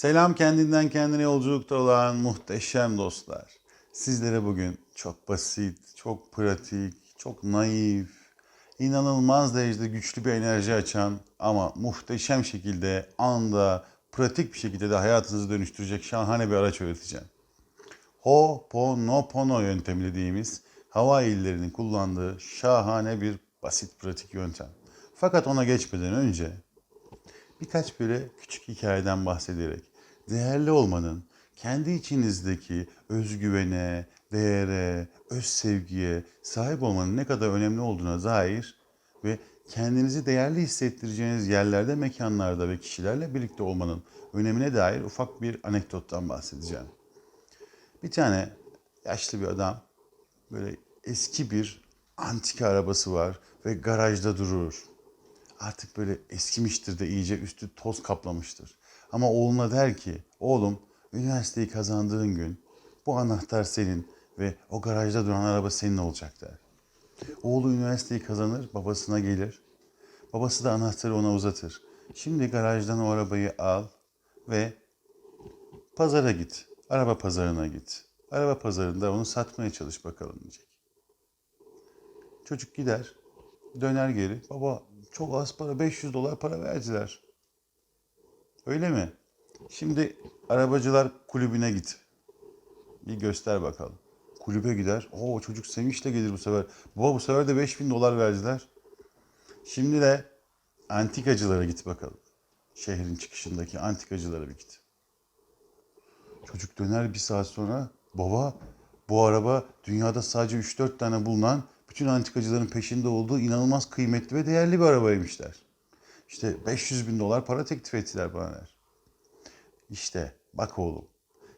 Selam kendinden kendine yolculukta olan muhteşem dostlar. Sizlere bugün çok basit, çok pratik, çok naif, inanılmaz derecede güçlü bir enerji açan ama muhteşem şekilde anda, pratik bir şekilde de hayatınızı dönüştürecek şahane bir araç öğreteceğim. Ho'oponopono yöntemi dediğimiz hava illerinin kullandığı şahane bir basit pratik yöntem. Fakat ona geçmeden önce birkaç böyle küçük hikayeden bahsederek değerli olmanın kendi içinizdeki özgüvene, değere, öz sevgiye sahip olmanın ne kadar önemli olduğuna dair ve kendinizi değerli hissettireceğiniz yerlerde, mekanlarda ve kişilerle birlikte olmanın önemine dair ufak bir anekdottan bahsedeceğim. Bir tane yaşlı bir adam böyle eski bir antika arabası var ve garajda durur. Artık böyle eskimiştir de iyice üstü toz kaplamıştır. Ama oğluna der ki, oğlum üniversiteyi kazandığın gün bu anahtar senin ve o garajda duran araba senin olacak der. Oğlu üniversiteyi kazanır, babasına gelir. Babası da anahtarı ona uzatır. Şimdi garajdan o arabayı al ve pazara git. Araba pazarına git. Araba pazarında onu satmaya çalış bakalım diyecek. Çocuk gider, döner geri. Baba çok az para, 500 dolar para verdiler. Öyle mi? Şimdi arabacılar kulübüne git. Bir göster bakalım. Kulübe gider. Oo çocuk sevinçle gelir bu sefer. Baba bu sefer de 5000 dolar verdiler. Şimdi de antikacılara git bakalım. Şehrin çıkışındaki antikacılara bir git. Çocuk döner bir saat sonra. Baba bu araba dünyada sadece 3-4 tane bulunan bütün antikacıların peşinde olduğu inanılmaz kıymetli ve değerli bir arabaymış der. İşte 500 bin dolar para teklif ettiler bana der. İşte bak oğlum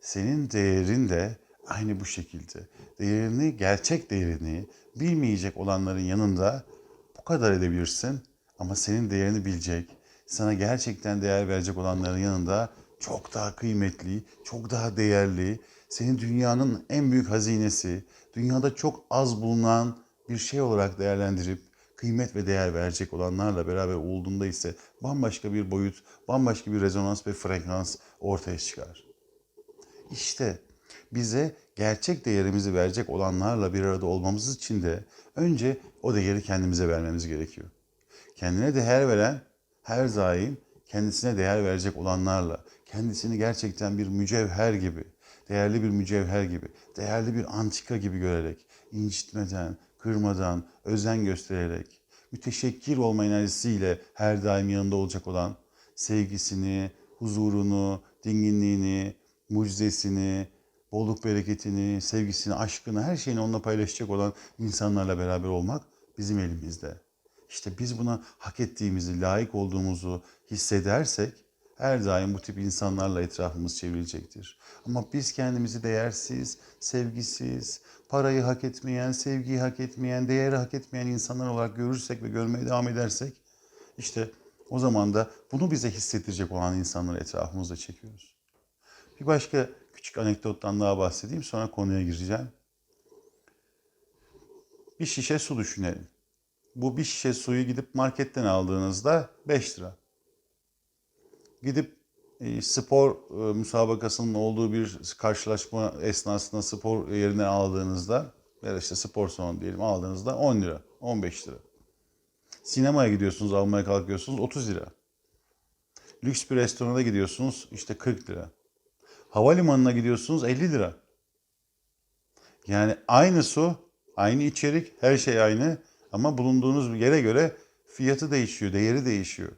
senin değerin de aynı bu şekilde. Değerini, gerçek değerini bilmeyecek olanların yanında bu kadar edebilirsin. Ama senin değerini bilecek, sana gerçekten değer verecek olanların yanında çok daha kıymetli, çok daha değerli, senin dünyanın en büyük hazinesi, dünyada çok az bulunan bir şey olarak değerlendirip kıymet ve değer verecek olanlarla beraber olduğunda ise bambaşka bir boyut, bambaşka bir rezonans ve frekans ortaya çıkar. İşte bize gerçek değerimizi verecek olanlarla bir arada olmamız için de önce o değeri kendimize vermemiz gerekiyor. Kendine değer veren her daim kendisine değer verecek olanlarla, kendisini gerçekten bir mücevher gibi, değerli bir mücevher gibi, değerli bir antika gibi görerek, incitmeden, kırmadan, özen göstererek, müteşekkir olma enerjisiyle her daim yanında olacak olan, sevgisini, huzurunu, dinginliğini, mucizesini, bolluk bereketini, sevgisini, aşkını, her şeyini onunla paylaşacak olan insanlarla beraber olmak bizim elimizde. İşte biz buna hak ettiğimizi, layık olduğumuzu hissedersek her daim bu tip insanlarla etrafımız çevrilecektir. Ama biz kendimizi değersiz, sevgisiz, parayı hak etmeyen, sevgiyi hak etmeyen, değeri hak etmeyen insanlar olarak görürsek ve görmeye devam edersek işte o zaman da bunu bize hissettirecek olan insanları etrafımızda çekiyoruz. Bir başka küçük anekdottan daha bahsedeyim sonra konuya gireceğim. Bir şişe su düşünelim. Bu bir şişe suyu gidip marketten aldığınızda 5 lira. Gidip e, spor e, müsabakasının olduğu bir karşılaşma esnasında spor yerine aldığınızda ya da işte spor salonu diyelim aldığınızda 10 lira, 15 lira. Sinemaya gidiyorsunuz, almaya kalkıyorsunuz 30 lira. Lüks bir restorana gidiyorsunuz işte 40 lira. Havalimanına gidiyorsunuz 50 lira. Yani aynı su, aynı içerik, her şey aynı ama bulunduğunuz yere göre fiyatı değişiyor, değeri değişiyor.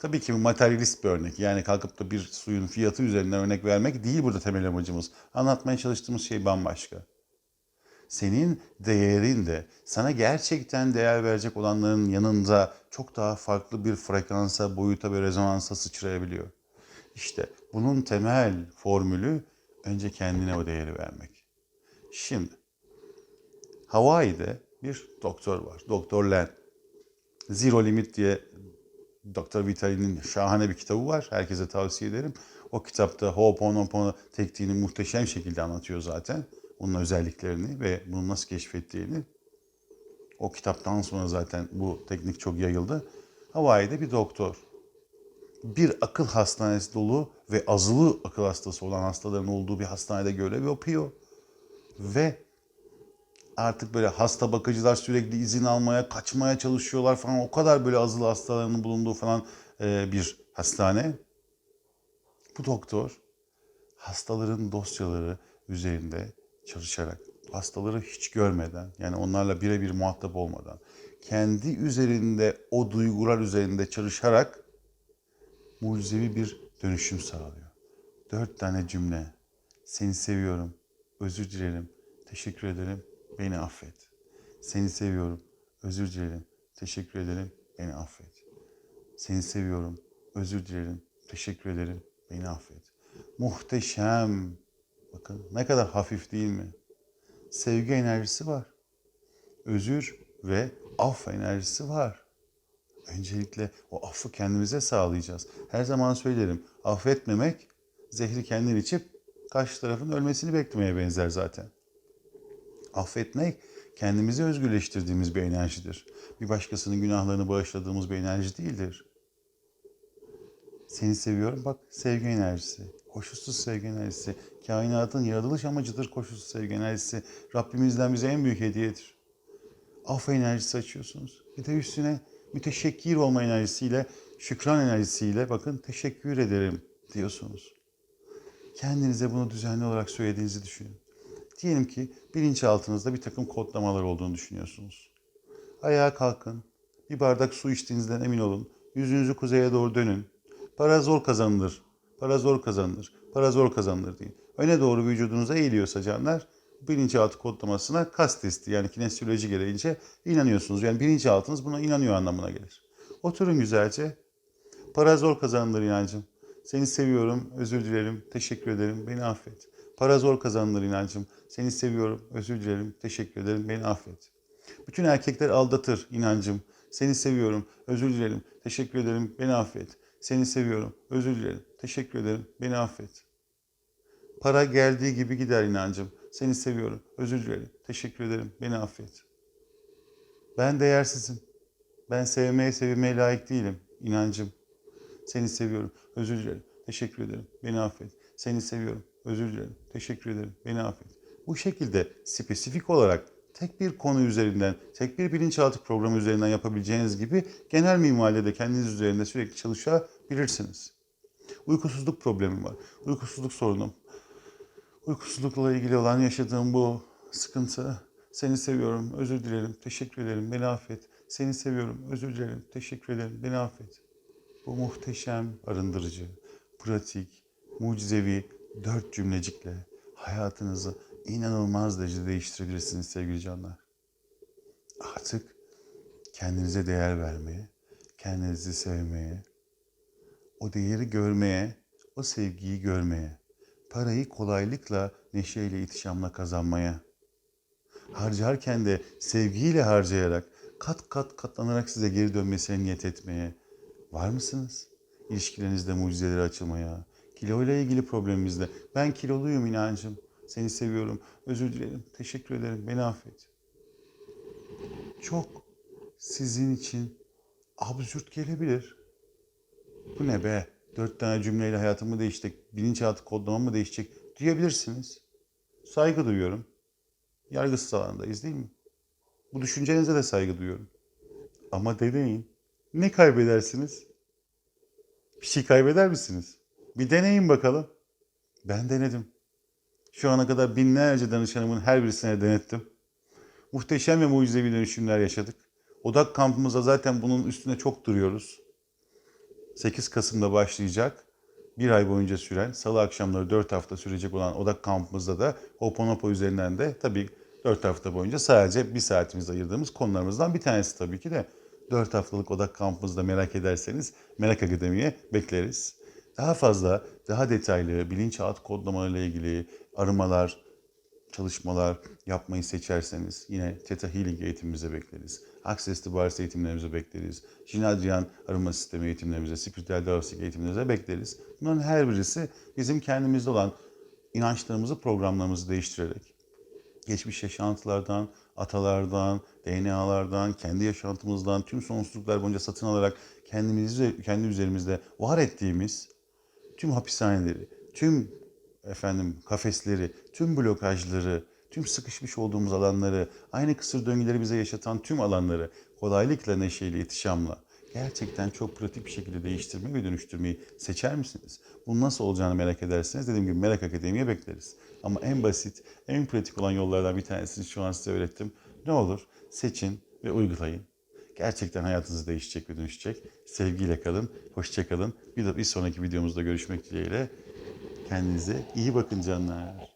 Tabii ki bu materyalist bir örnek. Yani kalkıp da bir suyun fiyatı üzerinden örnek vermek değil burada temel amacımız. Anlatmaya çalıştığımız şey bambaşka. Senin değerin de sana gerçekten değer verecek olanların yanında çok daha farklı bir frekansa, boyuta ve rezonansa sıçrayabiliyor. İşte bunun temel formülü önce kendine o değeri vermek. Şimdi Hawaii'de bir doktor var. Doktor Len. Zero Limit diye Doktor Vitali'nin şahane bir kitabı var. Herkese tavsiye ederim. O kitapta Ho'oponopono tekniğini muhteşem şekilde anlatıyor zaten. Onun özelliklerini ve bunu nasıl keşfettiğini. O kitaptan sonra zaten bu teknik çok yayıldı. Hawaii'de bir doktor. bir akıl hastanesi dolu ve azılı akıl hastası olan hastaların olduğu bir hastanede görev yapıyor. Ve artık böyle hasta bakıcılar sürekli izin almaya, kaçmaya çalışıyorlar falan. O kadar böyle azılı hastalarının bulunduğu falan e, bir hastane. Bu doktor hastaların dosyaları üzerinde çalışarak, hastaları hiç görmeden, yani onlarla birebir muhatap olmadan, kendi üzerinde, o duygular üzerinde çalışarak mucizevi bir dönüşüm sağlıyor. Dört tane cümle. Seni seviyorum, özür dilerim, teşekkür ederim, beni affet. Seni seviyorum, özür dilerim, teşekkür ederim, beni affet. Seni seviyorum, özür dilerim, teşekkür ederim, beni affet. Muhteşem. Bakın ne kadar hafif değil mi? Sevgi enerjisi var. Özür ve af enerjisi var. Öncelikle o affı kendimize sağlayacağız. Her zaman söylerim. Affetmemek zehri kendin içip karşı tarafın ölmesini beklemeye benzer zaten. Affetmek kendimizi özgürleştirdiğimiz bir enerjidir. Bir başkasının günahlarını bağışladığımız bir enerji değildir. Seni seviyorum. Bak sevgi enerjisi. Koşulsuz sevgi enerjisi. Kainatın yaratılış amacıdır koşulsuz sevgi enerjisi. Rabbimizden bize en büyük hediyedir. Af enerjisi açıyorsunuz. Bir de üstüne müteşekkir olma enerjisiyle, şükran enerjisiyle bakın teşekkür ederim diyorsunuz. Kendinize bunu düzenli olarak söylediğinizi düşünün. Diyelim ki bilinçaltınızda bir takım kodlamalar olduğunu düşünüyorsunuz. Ayağa kalkın. Bir bardak su içtiğinizden emin olun. Yüzünüzü kuzeye doğru dönün. Para zor kazanılır. Para zor kazanılır. Para zor kazanılır deyin. Öne doğru vücudunuza eğiliyorsa canlar bilinçaltı kodlamasına kas testi yani kinesioloji gereğince inanıyorsunuz. Yani bilinçaltınız buna inanıyor anlamına gelir. Oturun güzelce. Para zor kazanılır inancım. Seni seviyorum, özür dilerim, teşekkür ederim, beni affet. Para zor kazanılır inancım. Seni seviyorum, özür dilerim, teşekkür ederim, beni affet. Bütün erkekler aldatır inancım. Seni seviyorum, özür dilerim, teşekkür ederim, beni affet. Seni seviyorum, özür dilerim, teşekkür ederim, beni affet. Para geldiği gibi gider inancım. Seni seviyorum, özür dilerim, teşekkür ederim, beni affet. Ben değersizim. Ben sevmeye, sevilmeye layık değilim inancım. Seni seviyorum, özür dilerim, teşekkür ederim, beni affet. Seni seviyorum, özür dilerim, teşekkür ederim, beni affet. Bu şekilde spesifik olarak tek bir konu üzerinden, tek bir bilinçaltı programı üzerinden yapabileceğiniz gibi genel minvalde de kendiniz üzerinde sürekli çalışabilirsiniz. Uykusuzluk problemim var. Uykusuzluk sorunum. Uykusuzlukla ilgili olan yaşadığım bu sıkıntı. Seni seviyorum, özür dilerim, teşekkür ederim, beni affet. Seni seviyorum, özür dilerim, teşekkür ederim, beni affet. Bu muhteşem, arındırıcı, pratik, mucizevi dört cümlecikle hayatınızı inanılmaz derecede değiştirebilirsiniz sevgili canlar. Artık kendinize değer vermeye, kendinizi sevmeye, o değeri görmeye, o sevgiyi görmeye, parayı kolaylıkla, neşeyle, ihtişamla kazanmaya, harcarken de sevgiyle harcayarak, kat kat katlanarak size geri dönmesine niyet etmeye var mısınız? İlişkilerinizde mucizeleri açılmaya, kilo ile ilgili problemimizde. Ben kiloluyum inancım. Seni seviyorum. Özür dilerim. Teşekkür ederim. Beni affet. Çok sizin için absürt gelebilir. Bu ne be? Dört tane cümleyle hayatımı değişecek, bilinçaltı kodlamam mı değişecek diyebilirsiniz. Saygı duyuyorum. Yargısız alandayız değil mi? Bu düşüncenize de saygı duyuyorum. Ama deneyin. Ne kaybedersiniz? Bir şey kaybeder misiniz? Bir deneyin bakalım. Ben denedim. Şu ana kadar binlerce danışanımın her birisine denettim. Muhteşem ve mucizevi dönüşümler yaşadık. Odak kampımızda zaten bunun üstüne çok duruyoruz. 8 Kasım'da başlayacak. Bir ay boyunca süren, salı akşamları 4 hafta sürecek olan odak kampımızda da Ho'oponopo üzerinden de tabii 4 hafta boyunca sadece bir saatimiz ayırdığımız konularımızdan bir tanesi tabii ki de 4 haftalık odak kampımızda merak ederseniz Merak Akademi'ye bekleriz. Daha fazla, daha detaylı bilinçaltı kodlamalarıyla ilgili arımalar, çalışmalar yapmayı seçerseniz yine Theta Healing eğitimimize bekleriz. Access to Bars eğitimlerimize bekleriz. Jinadrian arama sistemi eğitimlerimize, spiritüel davranışlık eğitimlerimize bekleriz. Bunların her birisi bizim kendimizde olan inançlarımızı, programlarımızı değiştirerek geçmiş yaşantılardan, atalardan, DNA'lardan, kendi yaşantımızdan, tüm sonsuzluklar boyunca satın alarak kendimizi kendi üzerimizde var ettiğimiz tüm hapishaneleri, tüm efendim kafesleri, tüm blokajları, tüm sıkışmış olduğumuz alanları, aynı kısır döngüleri bize yaşatan tüm alanları kolaylıkla, neşeyle, ihtişamla gerçekten çok pratik bir şekilde değiştirmeyi ve dönüştürmeyi seçer misiniz? Bunun nasıl olacağını merak ederseniz dediğim gibi Merak Akademi'ye bekleriz. Ama en basit, en pratik olan yollardan bir tanesini şu an size öğrettim. Ne olur seçin ve uygulayın. Gerçekten hayatınız değişecek ve dönüşecek. Sevgiyle kalın, hoşça kalın. Bir, de bir sonraki videomuzda görüşmek dileğiyle. Kendinize iyi bakın canlar.